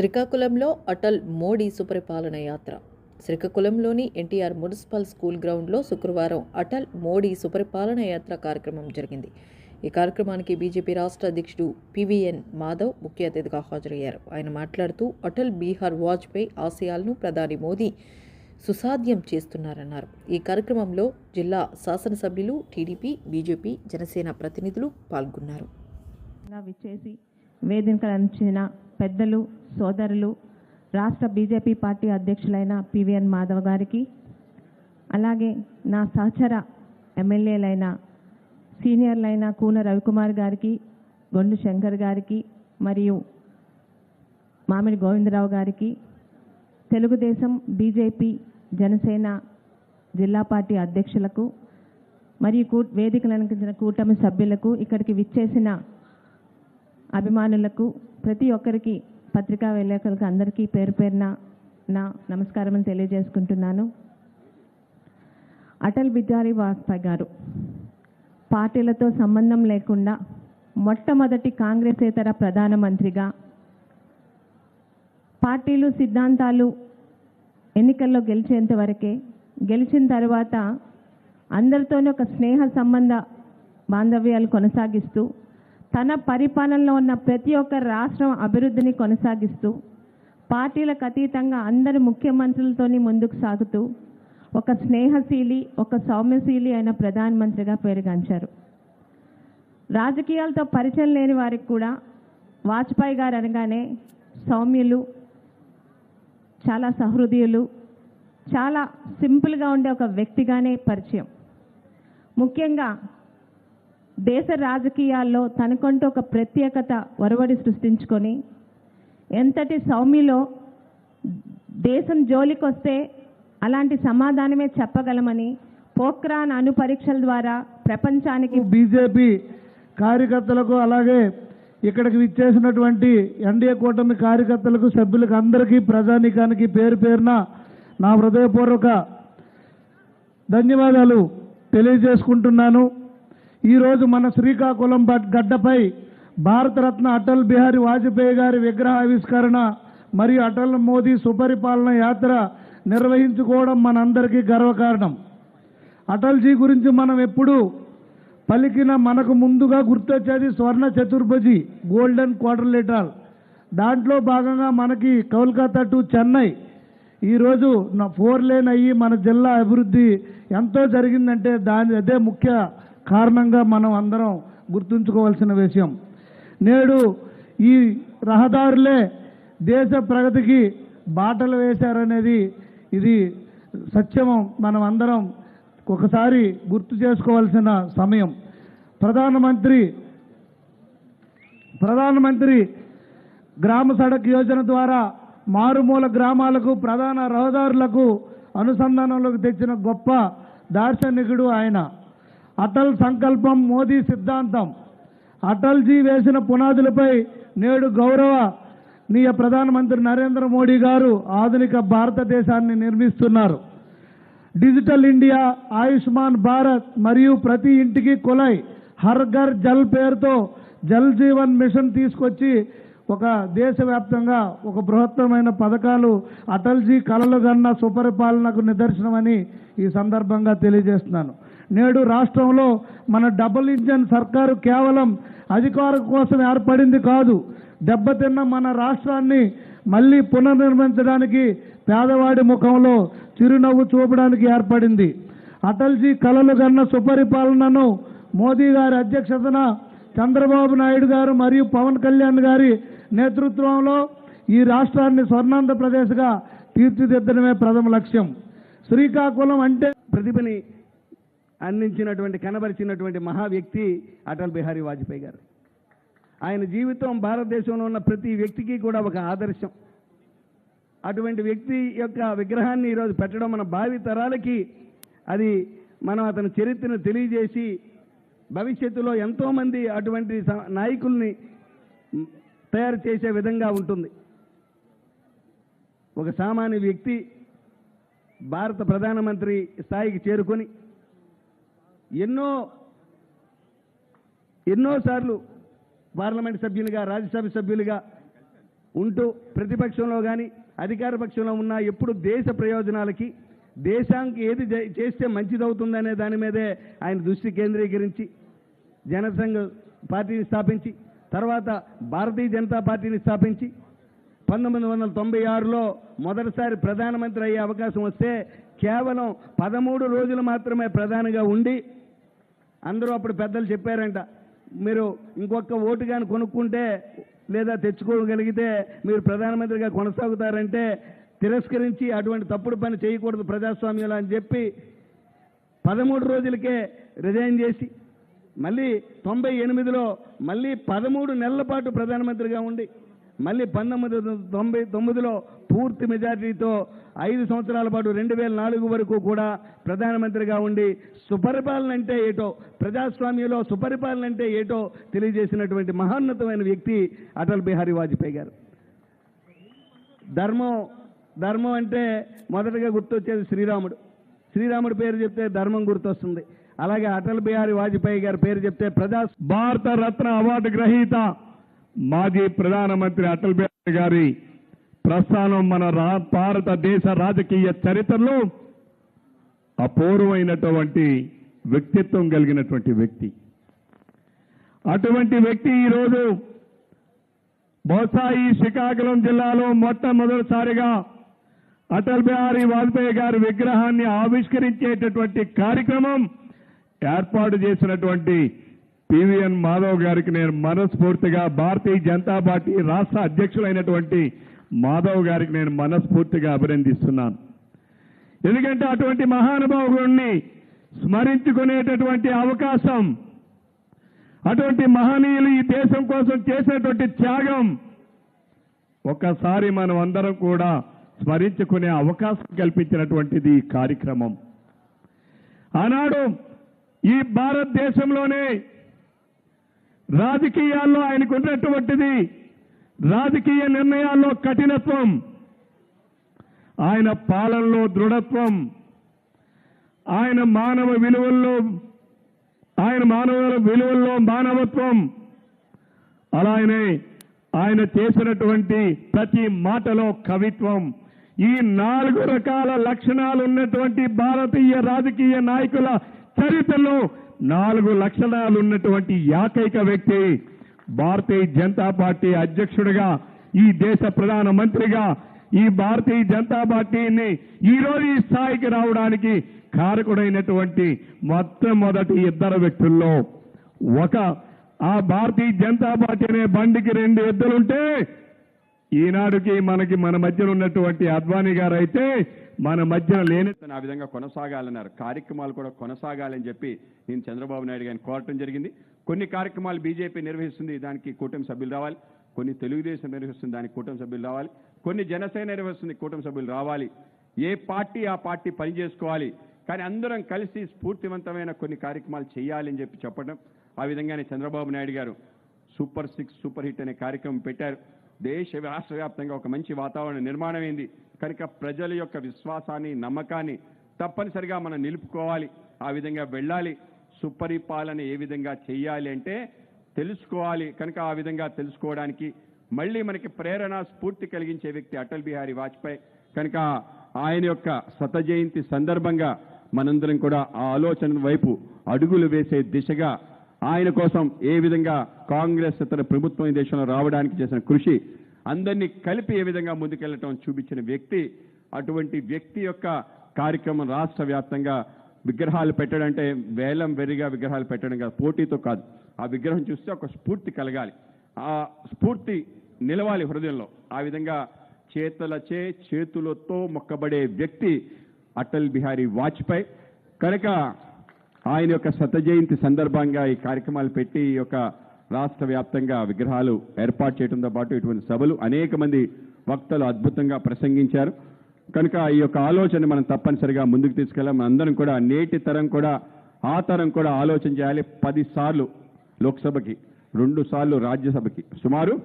శ్రీకాకుళంలో అటల్ మోడీ సుపరిపాలన యాత్ర. శ్రీకాకుళంలోని ఎన్టీఆర్ మున్సిపల్ స్కూల్ గ్రౌండ్లో శుక్రవారం అటల్ మోడీ సుపరిపాలన యాత్ర కార్యక్రమం జరిగింది. ఈ కార్యక్రమానికి బీజేపీ రాష్ట్ర అధ్యక్షుడు పివిఎన్ మాధవ్ ముఖ్య అతిథిగా హాజరయ్యారు. ఆయన మాట్లాడుతూ అటల్ బీహార్ వాజ్పేయి ఆశయాలను ప్రధాని మోదీ సుసాధ్యం చేస్తున్నారన్నారు. ఈ కార్యక్రమంలో జిల్లా శాసనసభ్యులు టీడీపీ బీజేపీ జనసేన ప్రతినిధులు పాల్గొన్నారు. విచ్చేసి పెద్దలు సోదరులు రాష్ట్ర బీజేపీ పార్టీ అధ్యక్షులైన పివిఎన్ మాధవ్ గారికి అలాగే నా సహచర ఎమ్మెల్యేలైన సీనియర్లైన కూన రవికుమార్ గారికి గొండు శంకర్ గారికి మరియు మామిడి గోవిందరావు గారికి తెలుగుదేశం బీజేపీ జనసేన జిల్లా పార్టీ అధ్యక్షులకు మరియు కూ వేదికలు అలంకరించిన కూటమి సభ్యులకు ఇక్కడికి విచ్చేసిన అభిమానులకు ప్రతి ఒక్కరికి పత్రికా విలేకరులకు అందరికీ పేరు పేరున నా నమస్కారం తెలియజేసుకుంటున్నాను. అటల్ బిహారీ వాజ్పేయి గారు పార్టీలతో సంబంధం లేకుండా మొట్టమొదటి కాంగ్రెసేతర ప్రధానమంత్రిగా పార్టీలు సిద్ధాంతాలు ఎన్నికల్లో గెలిచేంత వరకే గెలిచిన తర్వాత అందరితోనే ఒక స్నేహ సంబంధ బాంధవ్యాలు కొనసాగిస్తూ తన పరిపాలనలో ఉన్న ప్రతి ఒక్క రాష్ట్రం అభివృద్ధిని కొనసాగిస్తూ పార్టీలకు అతీతంగా అందరి ముఖ్యమంత్రులతోని ముందుకు సాగుతూ ఒక స్నేహశీలి ఒక సౌమ్యశీలి అయిన ప్రధానమంత్రిగా పేరుగాంచారు. రాజకీయాలతో పరిచయం లేని వారికి కూడా వాజ్పేయి గారు అనగానే సౌమ్యులు చాలా సహృదయులు చాలా సింపుల్గా ఉండే ఒక వ్యక్తిగానే పరిచయం. ముఖ్యంగా దేశ రాజకీయాల్లో తనకంటూ ఒక ప్రత్యేకత ఒరవడి సృష్టించుకొని ఎంతటి సౌమ్యలో దేశం జోలికొస్తే అలాంటి సమాధానమే చెప్పగలమని పోఖ్రాన్ అణు పరీక్షల ద్వారా ప్రపంచానికి బీజేపీ కార్యకర్తలకు అలాగే ఇక్కడికి విచ్చేసినటువంటి ఎన్డీఏ కూటమి కార్యకర్తలకు సభ్యులకు అందరికీ ప్రజానీకానికి పేరు పేరున నా హృదయపూర్వక ధన్యవాదాలు తెలియజేసుకుంటున్నాను. ఈరోజు మన శ్రీకాకుళం గడ్డపై భారతరత్న అటల్ బిహారీ వాజ్పేయి గారి విగ్రహ ఆవిష్కరణ మరియు అటల్ మోదీ సుపరిపాలన యాత్ర నిర్వహించుకోవడం మనందరికీ గర్వకారణం. అటల్జీ గురించి మనం ఎప్పుడు పలికిన మనకు ముందుగా గుర్తొచ్చేది స్వర్ణ చతుర్భుజి గోల్డెన్ క్వార్టర్లేటర్ దాంట్లో భాగంగా మనకి కోల్కతా టు చెన్నై. ఈరోజు నా ఫోర్ లేన్ అయ్యి మన జిల్లా అభివృద్ధి ఎంతో జరిగిందంటే దాని అదే ముఖ్య కారణంగా మనం అందరం గుర్తుంచుకోవాల్సిన విషయం. నేడు ఈ రహదారులే దేశ ప్రగతికి బాటలు వేశారనేది ఇది సత్యము. మనం అందరం ఒకసారి గుర్తు చేసుకోవాల్సిన సమయం. ప్రధానమంత్రి ప్రధానమంత్రి గ్రామ సడక్ యోజన ద్వారా మారుమూల గ్రామాలకు ప్రధాన రహదారులకు అనుసంధానంలోకి తెచ్చిన గొప్ప దార్శనికుడు ఆయన. అటల్ సంకల్పం మోదీ సిద్ధాంతం. అటల్జీ వేసిన పునాదులపై నేడు గౌరవ నీయ ప్రధానమంత్రి నరేంద్ర మోడీ గారు ఆధునిక భారతదేశాన్ని నిర్మిస్తున్నారు. డిజిటల్ ఇండియా ఆయుష్మాన్ భారత్ మరియు ప్రతి ఇంటికి కులై హర్ ఘర్ జల్ పేరుతో జల్ జీవన్ మిషన్ తీసుకొచ్చి ఒక దేశవ్యాప్తంగా ఒక బృహత్తరమైన పథకాలు అటల్జీ కలలు గన్న సుపరిపాలనకు నిదర్శనమని ఈ సందర్భంగా తెలియజేస్తున్నాను. నేడు రాష్ట్రంలో మన డబుల్ ఇంజన్ సర్కారు కేవలం అధికారం కోసం ఏర్పడింది కాదు. దెబ్బతిన్న మన రాష్ట్రాన్ని మళ్ళీ పునర్నిర్మించడానికి పేదవాడి ముఖంలో చిరునవ్వు చూపడానికి ఏర్పడింది. అటల్జీ కలలు కన్న సుపరిపాలనను మోదీ గారి అధ్యక్షతన చంద్రబాబు నాయుడు గారు మరియు పవన్ కళ్యాణ్ గారి నేతృత్వంలో ఈ రాష్ట్రాన్ని స్వర్ణాంధ్రప్రదేశ్గా తీర్చిదిద్దడమే ప్రథమ లక్ష్యం. శ్రీకాకుళం అంటే ప్రతిభని అందించినటువంటి కనబరిచినటువంటి మహా వ్యక్తి అటల్ బిహారీ వాజ్పేయి గారు. ఆయన జీవితం భారతదేశంలో ఉన్న ప్రతి వ్యక్తికి కూడా ఒక ఆదర్శం. అటువంటి వ్యక్తి యొక్క విగ్రహాన్ని ఈరోజు పెట్టడం మన భావి తరాలకి అది మనం అతని చరిత్రను తెలియజేసి భవిష్యత్తులో ఎంతోమంది అటువంటి నాయకుల్ని తయారు చేసే విధంగా ఉంటుంది. ఒక సామాన్య వ్యక్తి భారత ప్రధానమంత్రి స్థాయికి చేరుకొని ఎన్నో ఎన్నోసార్లు పార్లమెంట్ సభ్యులుగా రాజ్యసభ సభ్యులుగా ఉంటూ ప్రతిపక్షంలో కానీ అధికార పక్షంలో ఉన్నా ఎప్పుడు దేశ ప్రయోజనాలకి దేశానికి ఏది చేస్తే మంచిదవుతుందనే దాని మీదే ఆయన దృష్టి కేంద్రీకరించి జనసంఘ పార్టీని స్థాపించి తర్వాత భారతీయ జనతా పార్టీని స్థాపించి పంతొమ్మిది వందల తొంభై ఆరులో మొదటిసారి ప్రధానమంత్రి అయ్యే అవకాశం వస్తే కేవలం పదమూడు రోజులు మాత్రమే ప్రధానిగా ఉండి అందరూ అప్పుడు పెద్దలు చెప్పారంట మీరు ఇంకొక ఓటు కానీ కొనుక్కుంటే లేదా తెచ్చుకోగలిగితే మీరు ప్రధానమంత్రిగా కొనసాగుతారంటే తిరస్కరించి అటువంటి తప్పుడు పని చేయకూడదు ప్రజాస్వామ్యంలో అని చెప్పి పదమూడు రోజులకే రిజైన్ చేసి మళ్ళీ తొంభై ఎనిమిదిలో మళ్ళీ పదమూడు నెలల పాటు ప్రధానమంత్రిగా ఉండి మళ్ళీ పంతొమ్మిది తొంభై తొమ్మిదిలో పూర్తి మెజార్టీతో ఐదు సంవత్సరాల పాటు రెండు వేల నాలుగు వరకు కూడా ప్రధానమంత్రిగా ఉండి సుపరిపాలన అంటే ఏటో ప్రజాస్వామ్యంలో సుపరిపాలన అంటే ఏటో తెలియజేసినటువంటి మహోన్నతమైన వ్యక్తి అటల్ బిహారీ వాజ్పేయి గారు. ధర్మం ధర్మం అంటే మొదటగా గుర్తొచ్చేది శ్రీరాముడు. శ్రీరాముడి పేరు చెప్తే ధర్మం గుర్తొస్తుంది. అలాగే అటల్ బిహారీ వాజ్పేయి గారి పేరు చెప్తే ప్రజా భారత రత్న అవార్డు గ్రహీత మాజీ ప్రధానమంత్రి అటల్ బిహారీ గారి ప్రస్థానం మన రా భారతదేశ రాజకీయ చరిత్రలో అపూర్వమైనటువంటి వ్యక్తిత్వం కలిగినటువంటి వ్యక్తి. అటువంటి వ్యక్తి ఈరోజు బహుశా ఈ శ్రీకాకుళం జిల్లాలో మొట్టమొదటిసారిగా అటల్ బిహారీ వాజ్పేయి గారి విగ్రహాన్ని ఆవిష్కరించేటటువంటి కార్యక్రమం ఏర్పాటు చేసినటువంటి పివిఎన్ మాధవ్ గారికి నేను మనస్ఫూర్తిగా భారతీయ జనతా పార్టీ రాష్ట్ర అధ్యక్షులైనటువంటి మాధవ్ గారికి నేను మనస్ఫూర్తిగా అభినందిస్తున్నాను. ఎందుకంటే అటువంటి మహానుభావుడిని స్మరించుకునేటటువంటి అవకాశం అటువంటి మహనీయులు ఈ దేశం కోసం చేసినటువంటి త్యాగం ఒక్కసారి మనం అందరం కూడా స్మరించుకునే అవకాశం కల్పించినటువంటిది ఈ కార్యక్రమం. ఆనాడు ఈ భారతదేశంలోనే రాజకీయాల్లో ఆయనకు ఉన్నటువంటిది రాజకీయ నిర్ణయాల్లో కఠినత్వం. ఆయన పాలనలో దృఢత్వం. ఆయన మానవ విలువల్లో ఆయన మానవ విలువల్లో మానవత్వం. అలానే ఆయన చేసినటువంటి ప్రతి మాటలో కవిత్వం. ఈ నాలుగు రకాల లక్షణాలు ఉన్నటువంటి భారతీయ రాజకీయ నాయకుల చరిత్రలో నాలుగు లక్షణాలు ఉన్నటువంటి ఏకైక వ్యక్తి భారతీయ జనతా పార్టీ అధ్యక్షుడిగా ఈ దేశ ప్రధాన మంత్రిగా ఈ భారతీయ జనతా పార్టీని ఈ రోజు ఈ స్థాయికి రావడానికి కారకుడైనటువంటి మొట్టమొదటి ఇద్దరు వ్యక్తుల్లో ఒక ఆ భారతీయ జనతా పార్టీ అనే బండికి రెండు ఎద్దులుంటే ఈనాడుకి మనకి మన మధ్యన ఉన్నటువంటి అద్వానీ గారు అయితే మన మధ్యన లేని ఆ విధంగా కొనసాగాలన్నారు. కార్యక్రమాలు కూడా కొనసాగాలని చెప్పి నేను చంద్రబాబు నాయుడు గారిని కోరటం జరిగింది. కొన్ని కార్యక్రమాలు బీజేపీ నిర్వహిస్తుంది దానికి కూటమి సభ్యులు రావాలి. కొన్ని తెలుగుదేశం నిర్వహిస్తుంది దానికి కూటమి సభ్యులు రావాలి. కొన్ని జనసేన నిర్వహిస్తుంది కూటమి సభ్యులు రావాలి. ఏ పార్టీ ఆ పార్టీ పని చేసుకోవాలి. కానీ అందరం కలిసి స్ఫూర్తివంతమైన కొన్ని కార్యక్రమాలు చేయాలని చెప్పి చెప్పడం ఆ విధంగానే చంద్రబాబు నాయుడు గారు సూపర్ సిక్స్ సూపర్ హిట్ అనే కార్యక్రమం పెట్టారు. దేశ రాష్ట్ర వ్యాప్తంగా ఒక మంచి వాతావరణం నిర్మాణమైంది కనుక ప్రజల యొక్క విశ్వాసాన్ని నమ్మకాన్ని తప్పనిసరిగా మనం నిలుపుకోవాలి. ఆ విధంగా వెళ్ళాలి. సుపరిపాలన ఏ విధంగా చేయాలి అంటే తెలుసుకోవాలి. కనుక ఆ విధంగా తెలుసుకోవడానికి మళ్ళీ మనకి ప్రేరణ స్ఫూర్తి కలిగించే వ్యక్తి అటల్ బిహారీ వాజ్పేయి. కనుక ఆయన యొక్క శత జయంతి సందర్భంగా మనందరం కూడా ఆ ఆలోచన వైపు అడుగులు వేసే దిశగా ఆయన కోసం ఏ విధంగా కాంగ్రెస్ ఇతర ప్రభుత్వం ఈ దేశంలో రావడానికి చేసిన కృషి అందరినీ కలిపి ఏ విధంగా ముందుకెళ్ళటం చూపించిన వ్యక్తి అటువంటి వ్యక్తి యొక్క కార్యక్రమం రాష్ట్ర వ్యాప్తంగా విగ్రహాలు పెట్టడం అంటే వేలం వెరిగా విగ్రహాలు పెట్టడం కాదు పోటీతో కాదు. ఆ విగ్రహం చూస్తే ఒక స్ఫూర్తి కలగాలి. ఆ స్ఫూర్తి నిలవాలి హృదయంలో. ఆ విధంగా చేతులచే చేతులతో మొక్కబడే వ్యక్తి అటల్ బిహారీ వాజ్పేయి. కనుక ఆయన యొక్క శత జయంతి సందర్భంగా ఈ కార్యక్రమాలు పెట్టి ఈ యొక్క రాష్ట్ర వ్యాప్తంగా విగ్రహాలు ఏర్పాటు చేయడంతో పాటు ఇటువంటి సభలు అనేక మంది వక్తలు అద్భుతంగా ప్రసంగించారు. కనుక ఈ యొక్క ఆలోచన మనం తప్పనిసరిగా ముందుకు తీసుకెళ్ళాం అందరం కూడా నేటి తరం కూడా ఆ తరం కూడా ఆలోచన చేయాలి. పది సార్లు లోక్సభకి రెండు సార్లు రాజ్యసభకి. సుమారు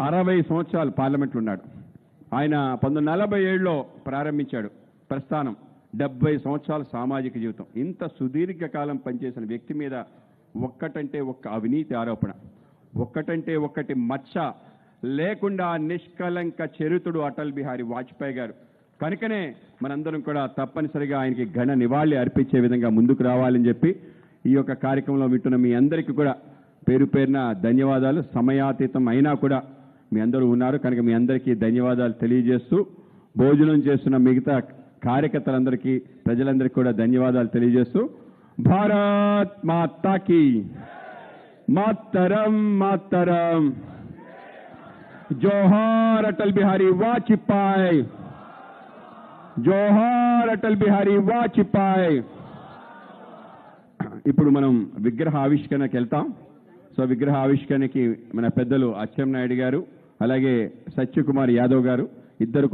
అరవై సంవత్సరాలు పార్లమెంట్లో ఉన్నాడు. ఆయన పంతొమ్మిది నలభై ఏడులో ప్రారంభించాడు ప్రస్థానం. డెబ్బై సంవత్సరాల సామాజిక జీవితం. ఇంత సుదీర్ఘకాలం పనిచేసిన వ్యక్తి మీద ఒక్కటంటే ఒక్క అవినీతి ఆరోపణ ఒక్కటంటే ఒక్కటి మచ్చ లేకుండా నిష్కలంక చరితుడు అటల్ బిహారీ వాజ్పేయి గారు. కనుకనే మనందరం కూడా తప్పనిసరిగా ఆయనకి ఘన నివాళి అర్పించే విధంగా ముందుకు రావాలని చెప్పి ఈ యొక్క కార్యక్రమంలో వింటున్న మీ అందరికీ కూడా పేరు పేరున ధన్యవాదాలు. సమయాతీతం అయినా కూడా మీ అందరూ ఉన్నారు. కనుక మీ అందరికీ ధన్యవాదాలు తెలియజేస్తూ భోజనం చేస్తున్న మిగతా కార్యకర్తలందరికీ ప్రజలందరికీ కూడా ధన్యవాదాలు తెలియజేస్తూ భారత్ మాతాకి. మాతరం మాతరం. జోహార్ అటల్ బిహారీ వాజ్పేయి. జోహార్ అటల్ బిహారీ వాజ్పేయి. ఇప్పుడు మనం విగ్రహ ఆవిష్కరణకి వెళ్తాం. సో విగ్రహ ఆవిష్కరణకి మన పెద్దలు అచ్చెం నాయుడు గారు అలాగే సత్యకుమార్ యాదవ్ గారు ఇద్దరు కూడా